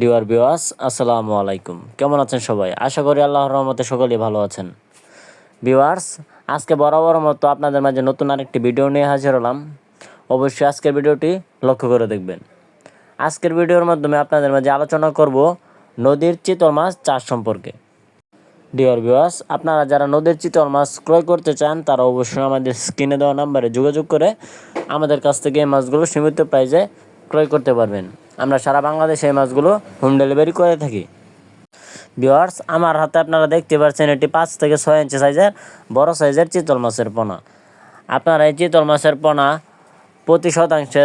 ডিওয়ার বিওয়াস আসসালামু আলাইকুম। কেমন আছেন সবাই? আশা করি আল্লাহর রহমতে সকলেই ভালো আছেন। বিওয়ার্স আজকে বরাবর মতো আপনাদের মাঝে নতুন আরেকটি ভিডিও নিয়ে হাজির হলাম। অবশ্যই আজকের ভিডিওটি লক্ষ্য করে দেখবেন। আজকের ভিডিওর মাধ্যমে আপনাদের মাঝে আলোচনা করব নদীর চিতল মাছ চাষ সম্পর্কে। ডিয়ার বিওয়াস আপনারা যারা নদীর চিতল মাছ ক্রয় করতে চান, তারা অবশ্যই আমাদের স্ক্রিনে দেওয়া নাম্বারে যোগাযোগ করে আমাদের কাছ থেকে এই মাছগুলো সীমিত প্রাইসে ক্রয় করতে পারবেন। আমরা সারা বাংলাদেশে এই মাছগুলো হোম ডেলিভারি করে থাকি। ভিউয়ার্স আমার হাতে আপনারা দেখতে পাচ্ছেন এটি পাঁচ থেকে ছয় ইঞ্চি সাইজের বড় সাইজের চিতল মাছের পোনা। আপনারা এই চিতল মাছের পোনা প্রতি শতাংশে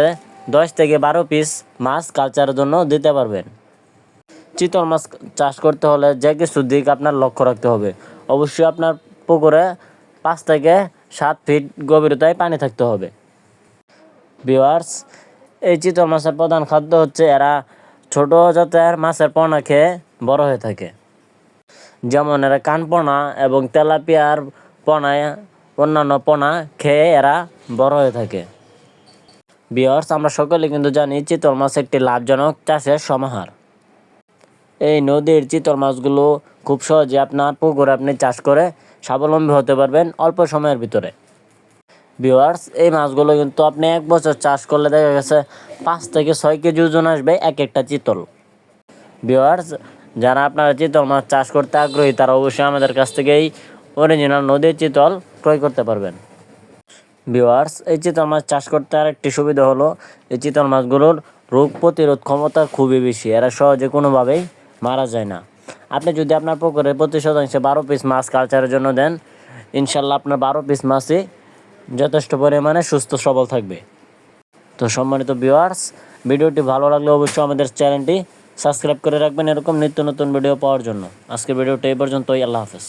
দশ থেকে বারো পিস মাছ কালচারের জন্য দিতে পারবেন। চিতল মাছ চাষ করতে হলে যে কিছু দিক আপনার লক্ষ্য রাখতে হবে। অবশ্যই আপনার পুকুরে পাঁচ থেকে সাত ফিট গভীরতায় পানি থাকতে হবে। ভিওয়ার্স এই চিতল মাছের প্রধান খাদ্য হচ্ছে এরা ছোট জাতের মাছের পোনা খেয়ে বড় হয়ে থাকে। যেমন এরা কানপোনা এবং তেলাপিয়ার পোনায় অন্যান্য পোনা খেয়ে এরা বড় হয়ে থাকে। বিয়ার্স আমরা সকলে কিন্তু জানি চিতল মাছ একটি লাভজনক চাষের সমাহার। এই নদীর চিতল মাছগুলো খুব সহজে আপনার পুকুরে আপনি চাষ করে স্বাবলম্বী হতে পারবেন অল্প সময়ের ভিতরে। ভিওয়ার্স এই মাছগুলো কিন্তু আপনি এক বছর চাষ করলে দেখা গেছে পাঁচ থেকে ছয় কেজি ওজন আসবে এক একটা চিতল। ভিওয়ার্স যারা আপনারা চিতল মাছ চাষ করতে আগ্রহী, তারা অবশ্যই আমাদের কাছ থেকে এই অরিজিনাল নদীর চিতল ক্রয় করতে পারবেন। ভিওয়ার্স এই চিতল মাছ চাষ করতে আরেকটি সুবিধা হলো, এই চিতল মাছগুলোর রোগ প্রতিরোধ ক্ষমতা খুবই বেশি, এরা সহজে কোনোভাবেই মারা যায় না। আপনি যদি আপনার পুকুরে প্রতি শতাংশে বারো পিস মাছ কালচারের জন্য দেন, ইনশাল্লাহ আপনার বারো পিস মাছই যথেষ্ট পরিমাণে সুস্থ, সবল থাকবে। তো সম্মানিত ভিউয়ার্স ভিডিওটি ভালো লাগলে অবশ্যই আমাদের চ্যানেলটি সাবস্ক্রাইব করে রাখবেন এরকম নিত্য নতুন ভিডিও পাওয়ার জন্য। আজকের ভিডিওটা এই পর্যন্তই, আল্লাহ হাফেজ।